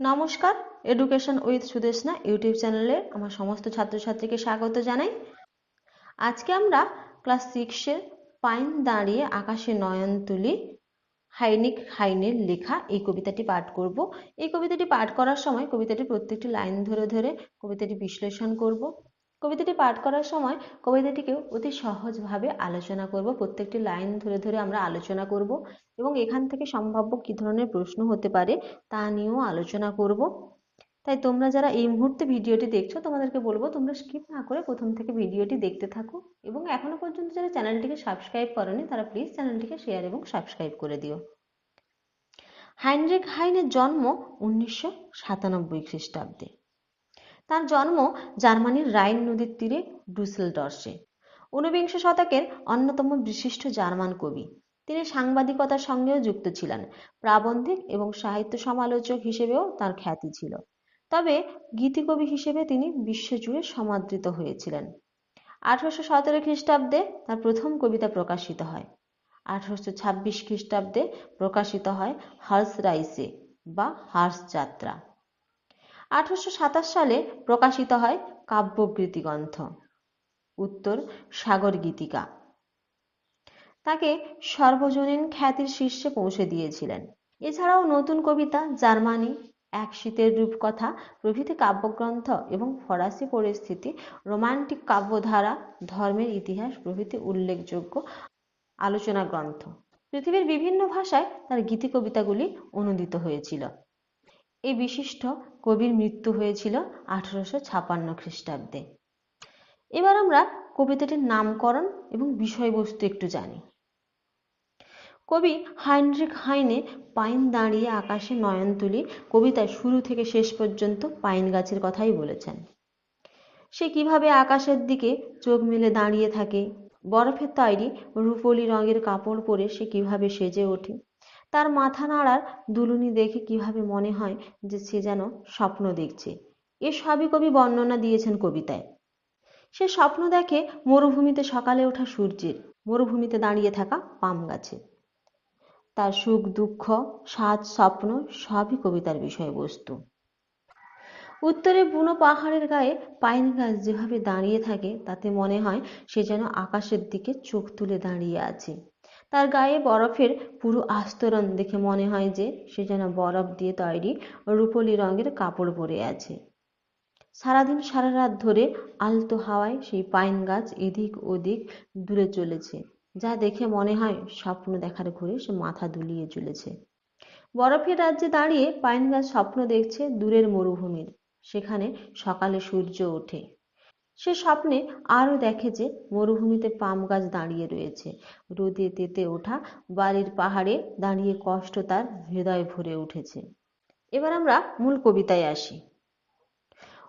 নমস্কার education with Sudeshna YouTube চ্যানেলে আমার সমস্ত ছাত্রছাত্রীকে স্বাগত জানাই। আজকে আমরা ক্লাস সিক্সের পাইন দাঁড়িয়ে আকাশে নয়ন তুলি, হাইনিক হাইনের লেখা এই কবিতাটি পাঠ করব। এই কবিতাটি পাঠ করার সময় কবিতাটি প্রত্যেকটি লাইন ধরে ধরে কবিতাটি বিশ্লেষণ করব। কবিতাটি পাঠ করার সময় কবিতাটিকে অতি সহজভাবে আলোচনা করব। প্রত্যেকটি লাইন ধরে ধরে আমরা আলোচনা করব এবং এখান থেকে সম্ভাব্য কী ধরনের প্রশ্ন হতে পারে তা নিয়েও আলোচনা করব। তাই তোমরা যারা এই মুহূর্তে ভিডিওটি দেখছ, তোমাদেরকে বলব তোমরা স্কিপ না করে প্রথম থেকে ভিডিওটি দেখতে থাকো এবং এখনও পর্যন্ত যারা চ্যানেলটিকে সাবস্ক্রাইব করনি, তারা প্লিজ চ্যানেলটিকে শেয়ার এবং সাবস্ক্রাইব করে দিও। হাইনরিক হাইনের জন্ম উনিশশো সাতানব্বই খ্রিস্টাব্দে। তার জন্ম জার্মানির রাইন নদীর তীরে ডুসেলডর্সে ঊনবিংশ শতকের অন্যতম বিশিষ্ট জার্মান কবি। তিনি সাংবাদিকতার সঙ্গেও যুক্ত ছিলেন। প্রাবন্ধিক এবং সাহিত্য সমালোচক হিসেবেও তার খ্যাতি ছিল। তবে গীতিকবি হিসেবে তিনি বিশ্বজুড়ে সমাদৃত হয়েছিলেন। আঠারোশো সতেরো খ্রিস্টাব্দে তার প্রথম কবিতা প্রকাশিত হয়। আঠারোশো ছাব্বিশ খ্রিস্টাব্দে প্রকাশিত হয় হার্স রাইসে বা হার্স যাত্রা আঠারোশো সাতাশ সালে প্রকাশিত হয় কাব্যগীতিগ্রন্থ উত্তর, সাগর গীতিকা। তাকে সর্বজনীন খ্যাতির শীর্ষে পৌঁছে দিয়েছিলেন। এছাড়াও নতুন কবিতা, জার্মানি, এক শীতের রূপকথা, প্রভৃতি কাব্যগ্রন্থ এবং ফরাসি পরিস্থিতি, রোমান্টিক কাব্যধারা, ধর্মের ইতিহাস, প্রভৃতি উল্লেখযোগ্য আলোচনা গ্রন্থ। পৃথিবীর বিভিন্ন ভাষায় তার গীতি কবিতাগুলি অনুদিত হয়েছিল। এই বিশিষ্ট কবির মৃত্যু হয়েছিল আঠারোশো ছাপান্ন খ্রিস্টাব্দে। এবার আমরা কবিতাটির নামকরণ এবং বিষয়বস্তু একটু জানি। কবি হাইনরিক হাইনে পাইন দাঁড়িয়ে আকাশে নয়ন তুলি কবিতায় শুরু থেকে শেষ পর্যন্ত পাইন গাছের কথাই বলেছেন। সে কীভাবে আকাশের দিকে চোখ মেলে দাঁড়িয়ে থাকে, বরফের তৈরি রূপলি রঙের কাপড় পরে সে কীভাবে সেজে ওঠে তার মাথা নাড়ার দুলুনি দেখে কীভাবে মনে হয় যে সে যেন স্বপ্ন দেখছে। এ সবই কবি বর্ণনা দিয়েছেন কবিতায়। সে স্বপ্ন দেখে মরুভূমিতে সকালে ওঠা সূর্যের, মরুভূমিতে দাঁড়িয়ে থাকা পাম গাছে। তার সুখ, দুঃখ সাত স্বপ্ন সবই কবিতার বিষয়বস্তু। উত্তরে বুনো পাহাড়ের গায়ে পাইন গাছ যেভাবে দাঁড়িয়ে থাকে, তাতে মনে হয় সে যেন আকাশের দিকে চোখ তুলে দাঁড়িয়ে আছে। তার গায়ে বরফের পুরো আস্তরণ দেখে মনে হয় যে সে যেন বরফ দিয়ে তৈরি রূপলি রঙের কাপড় পরে আছে। সারাদিন সারা রাত ধরে আলতো হাওয়ায় সেই পাইন গাছ এদিক ওদিক দূরে চলেছে, যা দেখে মনে হয় স্বপ্ন দেখার ঘুরে সে মাথা দুলিয়ে চলেছে। বরফের রাজ্যে দাঁড়িয়ে পাইন গাছ স্বপ্ন দেখছে দূরের মরুভূমির, সেখানে সকালে সূর্য ওঠে। সে স্বপ্নে আরও দেখে যে মরুভূমিতে পাম গাছ দাঁড়িয়ে রয়েছে। রোদে তেতে ওঠা বাড়ির পাহাড়ে দাঁড়িয়ে কষ্ট তার হৃদয় ভরে উঠেছে। এবার আমরা মূল কবিতায় আসি।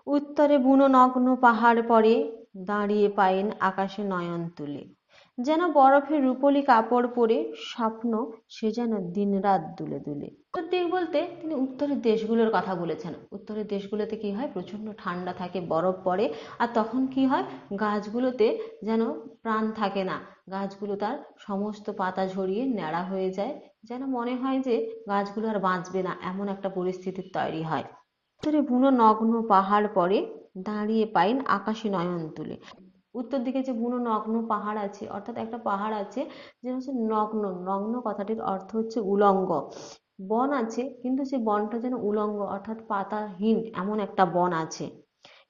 উত্তরে বুনো নগ্ন পাহাড় পরে দাঁড়িয়ে পায়েন আকাশে নয়ন তুলে। যেন বরফের রূপলি কাপড় পরে স্বপ্ন সে যেন দিনরাত দুলে দুলে। উত্তর দিক বলতে তিনি উত্তরের দেশগুলোর কথা বলেছেন। উত্তরের দেশগুলোতে কি হয়? প্রচণ্ড ঠান্ডা থাকে, বরফ পড়ে, আর তখন কি হয়? গাছগুলোতে যেন প্রাণ থাকে না। গাছগুলো তার সমস্ত পাতা ঝরিয়ে ন্যাড়া হয়ে যায়। যেন মনে হয় যে গাছগুলো আর বাঁচবে না, এমন একটা পরিস্থিতির তৈরি হয়। উত্তরে বুনো নগ্ন পাহাড় পরে দাঁড়িয়ে পাইন আকাশে নয়ন তুলে। উত্তর দিকে যে বুনো নগ্ন পাহাড় আছে, অর্থাৎ একটা পাহাড় আছে, যেটা হচ্ছে নগ্ন। নগ্ন কথাটির অর্থ হচ্ছে উলঙ্গ। বন আছে, কিন্তু সে বনটা যেন উলঙ্গ, অর্থাৎ পাতাহীন, এমন একটা বন আছে।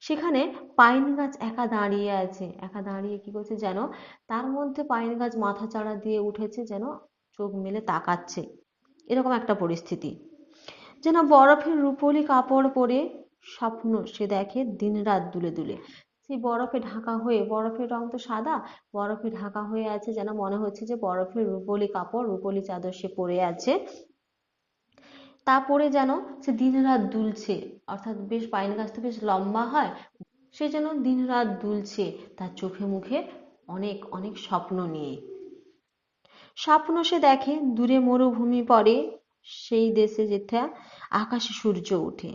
সেখানে পাইন গাছ একা দাঁড়িয়ে আছে। একা দাঁড়িয়ে কি করছে যেন? তার মধ্যে পাইন গাছ মাথা চাড়া দিয়ে উঠেছে যেন চোখ মেলে তাকাচ্ছে। এরকম একটা পরিস্থিতি। যেন বরফের রূপলি কাপড় পরে স্বপ্ন সে দেখে দিনরাত দুলে দুলে। সেই বরফে ঢাকা হয়ে, বরফের রং তো সাদা, বরফে ঢাকা হয়ে আছে যেন মনে হচ্ছে যে বরফের রূপলি কাপড়, রূপলি চাদর সে পরে আছে। তা পরে যেন সে দিনরাত দুলছে, অর্থাৎ বেশ পাইন গাছ তো বেশ লম্বা হয়, সে যেন দিনরাত দুলছে তার চোখে মুখে অনেক অনেক স্বপ্ন নিয়ে। স্বপ্ন সে দেখে, দূরে মরুভূমি পড়ে, সেই দেশে যেথা আকাশে সূর্য ওঠে।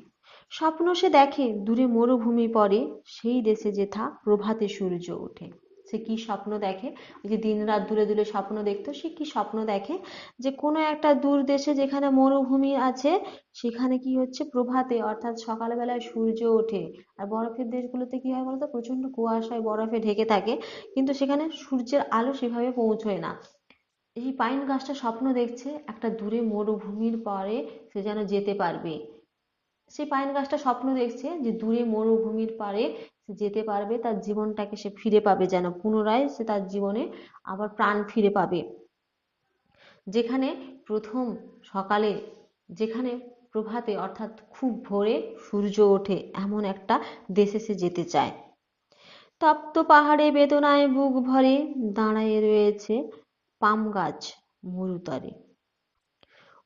স্বপ্ন সে দেখে, দূরে মরুভূমি পড়ে, সেই দেশে যেথা প্রভাতে সূর্য ওঠে। সে কি স্বপ্ন দেখে? ওই যে দিন রাত দূরে দূরে স্বপ্ন দেখতো, সে কি স্বপ্ন দেখে? যে কোনো একটা দূর দেশে যেখানে মরুভূমি আছে, সেখানে কি হচ্ছে? প্রভাতে, অর্থাৎ সকালবেলায় সূর্য ওঠে। আর বরফের দেশগুলোতে কি হয় বলতো? প্রচণ্ড কুয়াশায় বরফে ঢেকে থাকে, কিন্তু সেখানে সূর্যের আলো সেভাবে পৌঁছয় না। এই পাইন গাছটা স্বপ্ন দেখছে, একটা দূরে মরুভূমির পরে সে যেন যেতে পারবে। সেই পাইন গাছটা স্বপ্ন দেখছে যে দূরে মরুভূমির পারে সে যেতে পারবে, তার জীবনটাকে সে ফিরে পাবে যেন। পুনরায় সে তার জীবনে আবার প্রাণ ফিরে পাবে। যেখানে প্রথম সকালে, যেখানে প্রভাতে, অর্থাৎ খুব ভোরে সূর্য ওঠে, এমন একটা দেশে সে যেতে চায়। তপ্ত পাহাড়ে বেদনায় বুক ভরে দাঁড়ায় রয়েছে পাম গাছ মরুতরে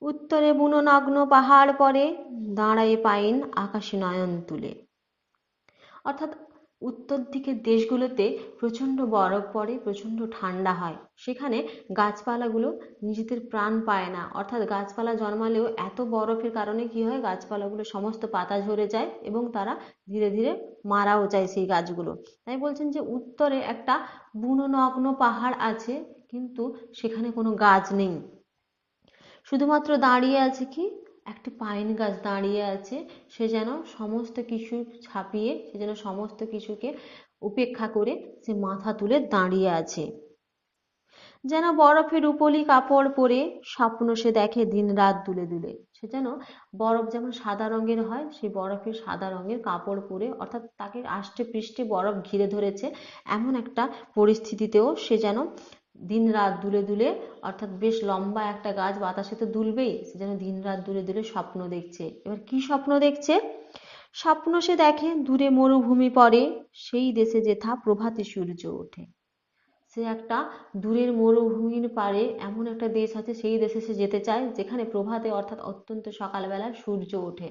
উত্তরে বুনো নগ্ন পাহাড় পরে দাঁড়ায় পাইন আকাশে নয়ন তুলে। অর্থাৎ উত্তর দিকের দেশগুলোতে প্রচণ্ড বরফ পড়ে, প্রচণ্ড ঠান্ডা হয়। সেখানে গাছপালাগুলো নিজেদের প্রাণ পায় না। অর্থাৎ গাছপালা জন্মালেও এত বরফের কারণে কি হয়, গাছপালাগুলো সমস্ত পাতা ঝরে যায় এবং তারা ধীরে ধীরে মারাও যায় সেই গাছগুলো। তাই বলছেন যে উত্তরে একটা বুনো নগ্ন পাহাড় আছে, কিন্তু সেখানে কোনো গাছ নেই। শুধুমাত্র দাঁড়িয়ে আছে কি? একটি পাইন গাছ দাঁড়িয়ে আছে। সে যেন সমস্ত কিছু ছাপিয়ে, সে যেন সমস্ত কিছুকে উপেক্ষা করে সে মাথা তুলে দাঁড়িয়ে আছে। যেন বরফের উপলি কাপড় পরে স্বপ্ন সে দেখে দিন রাত দুলে দুলে। সে যেন বরফ যেমন সাদা রঙের হয় সেই বরফের সাদা রঙের কাপড় পরে, অর্থাৎ তাকে আষ্টে পৃষ্ঠে বরফ ঘিরে ধরেছে, এমন একটা পরিস্থিতিতেও সে যেন দিন রাত দুলে দুলে, অর্থাৎ বেশ লম্বা একটা গাছ বাতাসে তো দুলবেই, সে যেন দিন রাত দুলে দুলে স্বপ্ন দেখছে। এবার কি স্বপ্ন দেখছে? স্বপ্ন সে দেখে, দূরে মরুভূমি পড়ে, সেই দেশে যেথা প্রভাতে সূর্য ওঠে। সে একটা দূরের মরুভূমির পাড়ে এমন একটা দেশ আছে, সেই দেশে সে যেতে চায়, যেখানে প্রভাতে অর্থাৎ অত্যন্ত সকালবেলায় সূর্য ওঠে।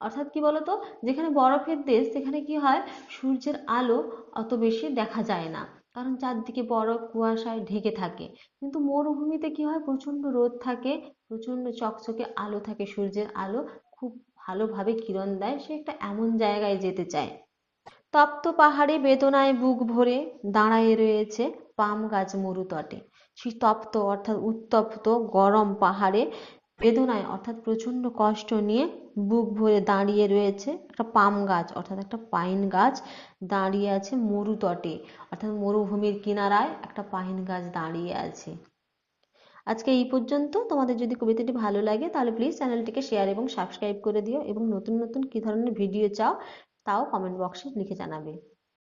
অর্থাৎ কি বলতো? যেখানে বরফের দেশ, সেখানে কি হয়? সূর্যের আলো অত বেশি দেখা যায় না। কারণ চারদিকে বরফ কুয়াশায় ঢেকে থাকে। কিন্তু মরুভূমিতে কি হয়? প্রচণ্ড রোদ থাকে প্রচণ্ড চকচকে আলো থাকে, সূর্যের আলো খুব ভালোভাবে কিরণ দেয়, সে একটা এমন জায়গায় যেতে চায়। তপ্ত পাহাড়ে বেদনায় বুক ভরে দাঁড়ায়ে রয়েছে পাম গাছ মরুতটে। সেই তপ্ত অর্থাৎ উত্তপ্ত গরম পাহাড়ে বেদনায়, অর্থাৎ প্রচণ্ড কষ্ট নিয়ে বুক ভরে দাঁড়িয়ে রয়েছে একটা পাম গাছ, অর্থাৎ একটা পাইন গাছ দাঁড়িয়ে আছে মরুতটে অর্থাৎ মরুভূমির কিনারায় একটা পাইন গাছ দাঁড়িয়ে আছে। আজকে এই পর্যন্ত। তোমাদের যদি কবিতাটি ভালো লাগে, তাহলে প্লিজ চ্যানেলটিকে শেয়ার এবং সাবস্ক্রাইব করে দিও এবং নতুন নতুন কী ধরনের ভিডিও চাও, তাও কমেন্ট বক্সে লিখে জানাবে।